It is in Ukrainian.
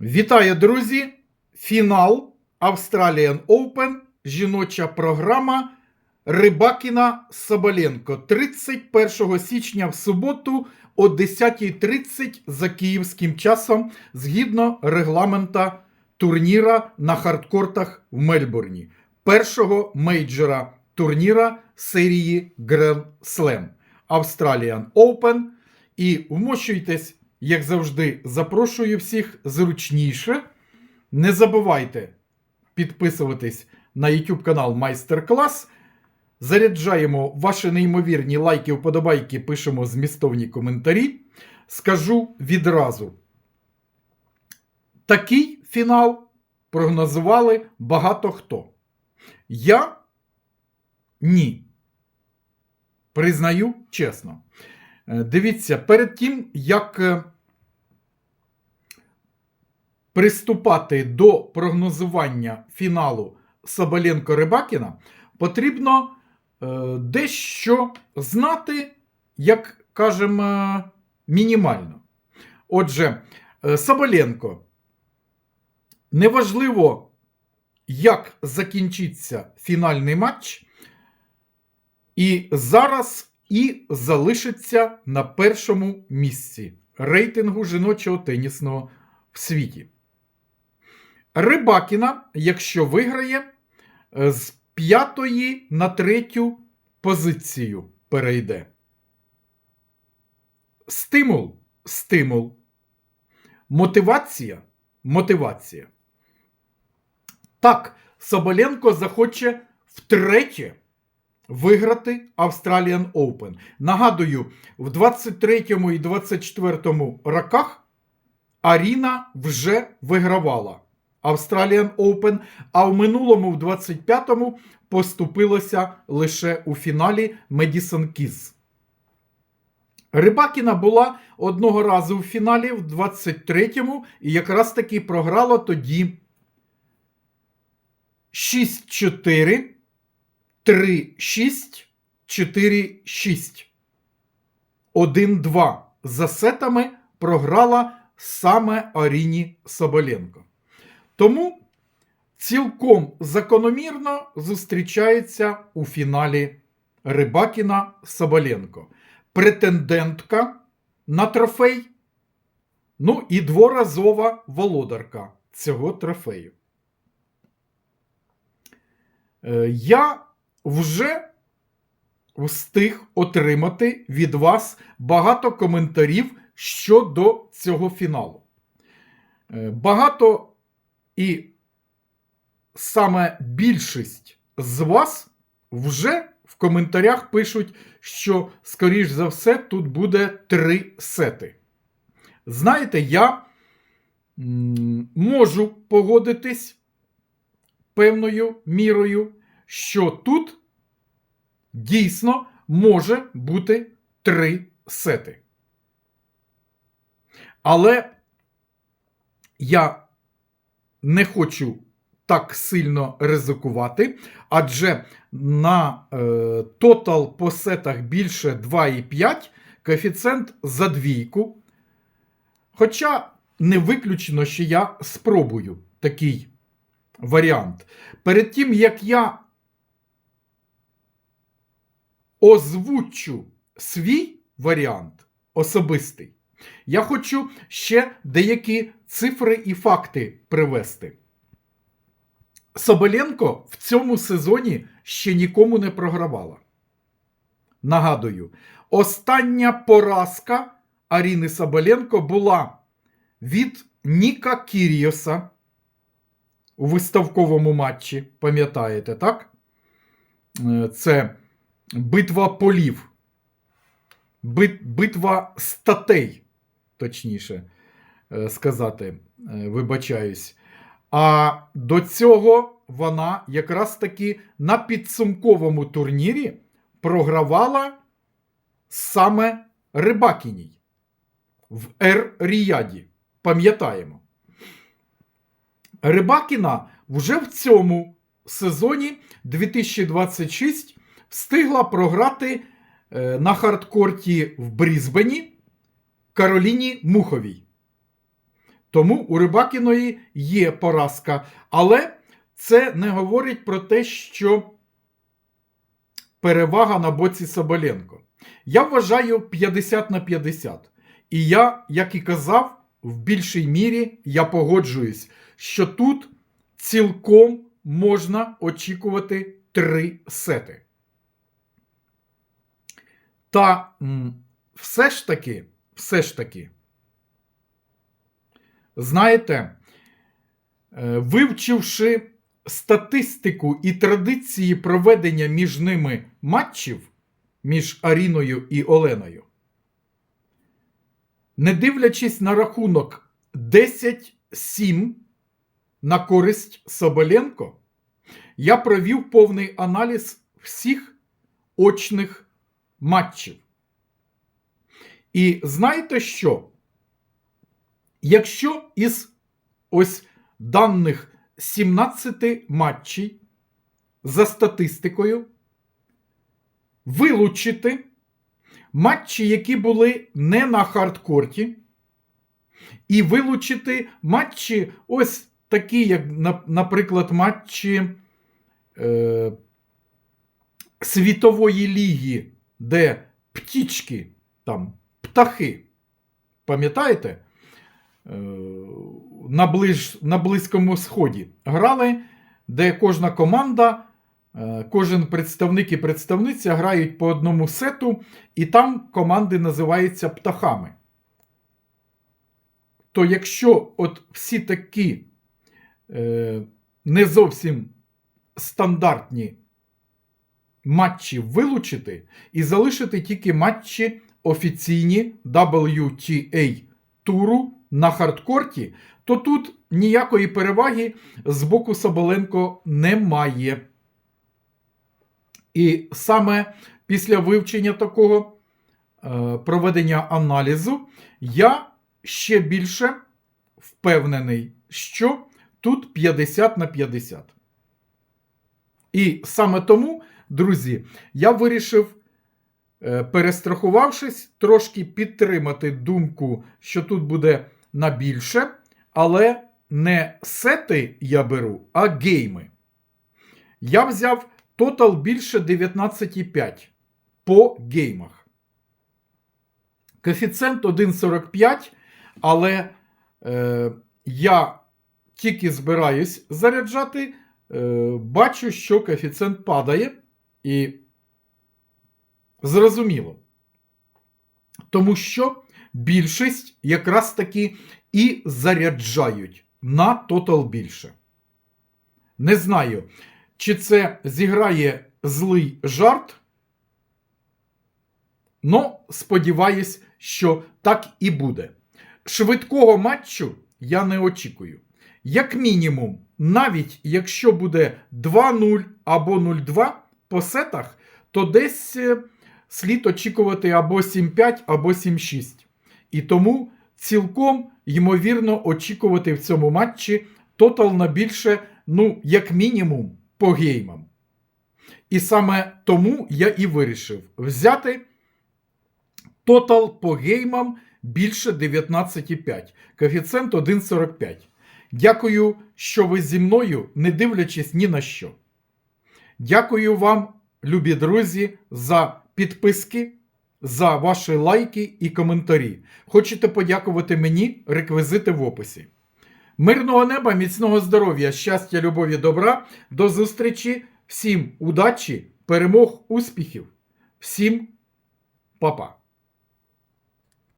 Вітаю, друзі! Фінал Australian Open. Жіноча програма Рибакіна Соболенко 31 січня в суботу о 10.30 за київським часом згідно регламента турніра на хардкортах в Мельбурні. Першого мейджора турніра серії Grand Slam Australian Open. І вмощуйтесь, як завжди, запрошую всіх зручніше. Не забувайте підписуватись на YouTube канал Майстер Клас. Заряджаємо ваші неймовірні лайки, вподобайки, пишемо змістовні коментарі. Скажу відразу: такий фінал прогнозували багато хто. Я ні. Признаю чесно. Е, Дивіться, перед тим, як е, приступати до прогнозування фіналу Соболенко Рибакіна, потрібно е, дещо знати, як кажемо, мінімально. Отже, Соболенко, неважливо, як закінчиться фінальний матч, і зараз і залишиться на першому місці рейтингу жіночого тенісного в світі. Рибакіна, якщо виграє, е, з п'ятої на третю позицію перейде. Стимул стимул. Мотивація мотивація. Так, Соболенко захоче втретє виграти Australian Open. Нагадую, в 23 і 24 роках Аріна вже вигравала Australian Open, а в минулому, в 25-му, поступилося лише у фіналі Медісон Кіз. Рибакіна була одного разу в фіналі в 23-му і якраз таки програла тоді 6-4, 3-6, 4-6. 1-2 за сетами програла саме Аріні Соболенко. Тому цілком закономірно зустрічається у фіналі Рибакіна Соболенко. Претендентка на трофей, ну і дворазова володарка цього трофею. Е, Я вже встиг отримати від вас багато коментарів щодо цього фіналу. Е, Багато і саме більшість з вас вже в коментарях пишуть, що, скоріш за все, тут буде три сети. Знаєте, я можу погодитись певною мірою, що тут дійсно може бути три сети. Але я не хочу так сильно ризикувати, адже на е, тотал по сетах більше 2,5 коефіцієнт за двійку. Хоча не виключено, що я спробую такий варіант. Перед тим, як я озвучу свій варіант особистий, я хочу ще деякі цифри і факти привести. Соболенко в цьому сезоні ще нікому не програвала. Нагадую, остання поразка Аріни Соболенко була від Ніка Кіріоса у виставковому матчі. Пам'ятаєте, так? Е, Це битва полів, бит, битва статей, точніше е, сказати, е, вибачаюсь. А до цього вона якраз таки на підсумковому турнірі програвала саме Рибакіній в Ер Ріяді. Пам'ятаємо. Рибакіна вже в цьому сезоні 2026 встигла програти е, на хардкорті в Брізбені Кароліні Муховій. Тому у Рибакіної є поразка. Але це не говорить про те, що перевага на боці Соболенко. Я вважаю 50 на 50. І я, як і казав, в більшій мірі я погоджуюсь, що тут цілком можна очікувати три сети. Та все ж таки, все ж таки, знаєте, е, вивчивши статистику і традиції проведення між ними матчів, між Аріною і Оленою, не дивлячись на рахунок 10-7 на користь Соболенко, я провів повний аналіз всіх очних матчів. І знаєте що? Якщо із ось даних 17 матчей за статистикою вилучити матчі, які були не на хардкорті, і вилучити матчі, ось такі, як, наприклад, матчі е, Світової ліги, де птічки, там, птахи. Пам'ятаєте? Е, на, ближ, на Близькому Сході грали, де кожна команда, е, кожен представник і представниця грають по одному сету, і там команди називаються птахами. То якщо от всі такі е, не зовсім стандартні матчі вилучити і залишити тільки матчі офіційні WTA туру на хардкорті, то тут ніякої переваги з боку Соболенко немає. І саме після вивчення такого е, проведення аналізу я ще більше впевнений, що тут 50 на 50. І саме тому, друзі, я вирішив, е, перестрахувавшись, трошки підтримати думку, що тут буде на більше, але не сети я беру, а гейми. Я взяв тотал більше 19,5 по геймах. Коефіцієнт 1,45, але е, я тільки збираюсь заряджати, е, бачу, що коефіцієнт падає, і зрозуміло. Тому що більшість якраз таки і заряджають на тотал більше. Не знаю, чи це зіграє злий жарт. Ну, сподіваюсь, що так і буде. Швидкого матчу я не очікую. Як мінімум, навіть якщо буде 2-0 або 0-2 по сетах, то десь е, слід очікувати або 7-5, або 7-6. І тому цілком ймовірно очікувати в цьому матчі тотал на більше, ну, як мінімум, по геймам. І саме тому я і вирішив взяти тотал по геймам більше 19,5. Коефіцієнт 1,45. Дякую, що ви зі мною, не дивлячись ні на що. Дякую вам, любі друзі, за підписки, за ваші лайки і коментарі. Хочете подякувати мені? Реквізити в описі. Мирного неба, міцного здоров'я, щастя, любові, добра. До зустрічі. Всім удачі, перемог, успіхів. Всім па-па.